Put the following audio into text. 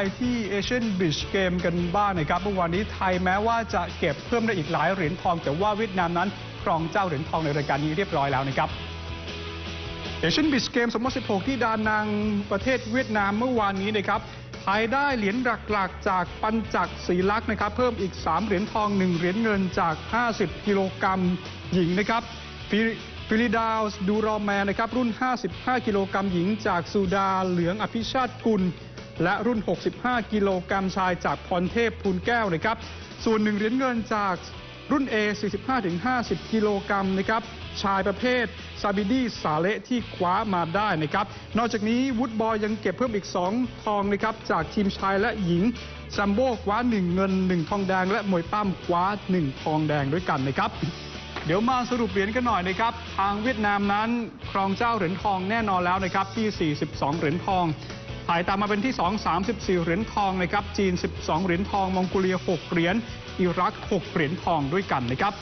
ไปที่เอเชียนบีชเกมกันบ้างนะครับเมื่อวานนี้ไทยแม้ว่าจะเก็บเพิ่มได้อีกหลายเหรียญทอง แต่ว่าเวียดนามนั้นครองเจ้าเหรียญทองในรายการนี้เรียบร้อยแล้วนะครับเอเชียนบีชเกม 2016 ที่ดานังประเทศเวียดนามเมื่อวานนี้นะครับไทยได้เหรียญหลักๆ จากปัญจักศรีลักษ์นะครับเพิ่มอีก 3 เหรียญทอง 1 เหรียญเงินจาก 50 กิโลกรัมหญิงนะครับฟิลิดาวส์ดูรอแมนนะครับรุ่น 55 กิโลกรัมหญิง จากสุดาเหลืองอภิชาติกุล และรุ่น 65 กิโลกรัมชายจากพรเทพพูนแก้วนะครับ ส่วนหนึ่งเหรียญเงินจากรุ่น A 45-50 กิโลกรัมนะครับ ชายประเภทซาบิดีสาเละที่คว้ามาได้นะครับ นอกจากนี้วุฒบอยยังเก็บเพิ่มอีก 2 ทองนะครับ จากทีมชายและหญิงซัมโบคว้า 1 เงิน 1 ทองแดง และมวยปั้มคว้า 1 ทองแดงด้วยกันนะครับเดี๋ยวมาสรุปเหรียญกันหน่อยนะครับ ทางเวียดนามนั้นครองเจ้าเหรียญทองแน่นอนแล้วนะครับที่ 42 เหรียญทอง ไทยตามมาเป็นที่ 2 34 เหรียญทองนะครับ จีน 12 เหรียญทอง มองโกเลีย 6 เหรียญ อิรัก 6 เหรียญทองด้วยกันนะครับ